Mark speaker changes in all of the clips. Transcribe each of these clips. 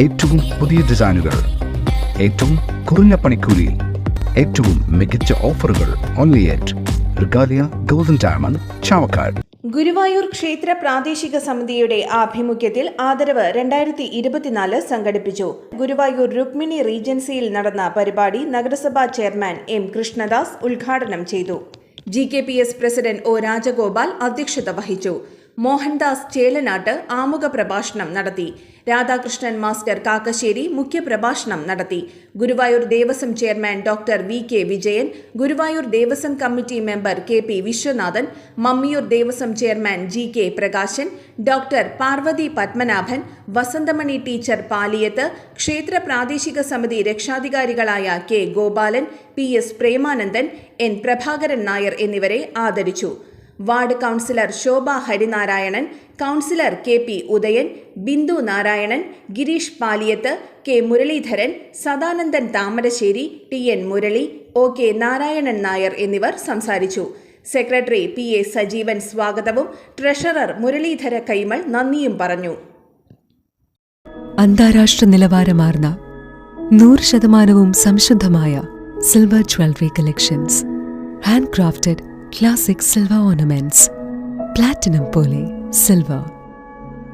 Speaker 1: ഏറ്റവും പുതിയ ഡിസൈനുകൾ ഏറ്റവും കുറഞ്ഞ പണിക്കൂലിയിൽ ഏറ്റവും മികച്ച ഓഫറുകൾ only at Regalia golden diamond Chavakkad
Speaker 2: Guruvayur ക്ഷേത്ര പ്രാദേശിക സമിതിയുടെ ആഭിമുഖ്യത്തിൽ ആദരവ് രണ്ടായിരത്തി ഇരുപത്തിനാല് സംഘടിപ്പിച്ചു. ഗുരുവായൂർ രുക്മിണി റീജൻസിയിൽ നടന്ന പരിപാടി നഗരസഭാ ചെയർമാൻ എം കൃഷ്ണദാസ് ഉദ്ഘാടനം ചെയ്തു. G K P S president O Rajagopal അധ്യക്ഷത വഹിച്ചു. മോഹൻദാസ് ചേലനാട്ട് ആമുഖ പ്രഭാഷണം നടത്തി. രാധാകൃഷ്ണൻ മാസ്റ്റർ കാക്കശ്ശേരി മുഖ്യപ്രഭാഷണം നടത്തി. Guruvayur Devaswom chairman doctor V K Vijayan Guruvayur Devaswom committee member K P Viswanathan Mammiyur Devaswom chairman G K Prakashan doctor Parvathi Padmanabhan Vasanthamani teacher Paliyath ക്ഷേത്ര പ്രാദേശിക സമിതി രക്ഷാധികാരികളായ K Gopalan P S Premanandan N Prabhakaran Nair എന്നിവരെ ആദരിച്ചു. Ward councillor Sobha Harinarayanan councillor K P Udayan Bindu Narayanan Gireesh Paliyath K Muraleedharan Sadanandan Thamarassery T N Murali O K Narayanan Nair എന്നിവർ സംസാരിച്ചു. Secretary P A Sajeevan സ്വാഗതവും treasurer Muralidhara Kaimal നന്ദിയും പറഞ്ഞു.
Speaker 3: അന്താരാഷ്ട്ര നിലവാരമാർന്ന നൂറ് ശതമാനവും സംശുദ്ധമായ silver jewellery collections. handcrafted classic silver ornaments, platinum pole, silver,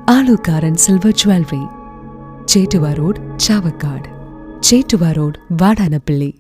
Speaker 3: Alukaran silver jewelry, Chetuva Road, Chavakkad, Chetuva Road, Vadanapalli.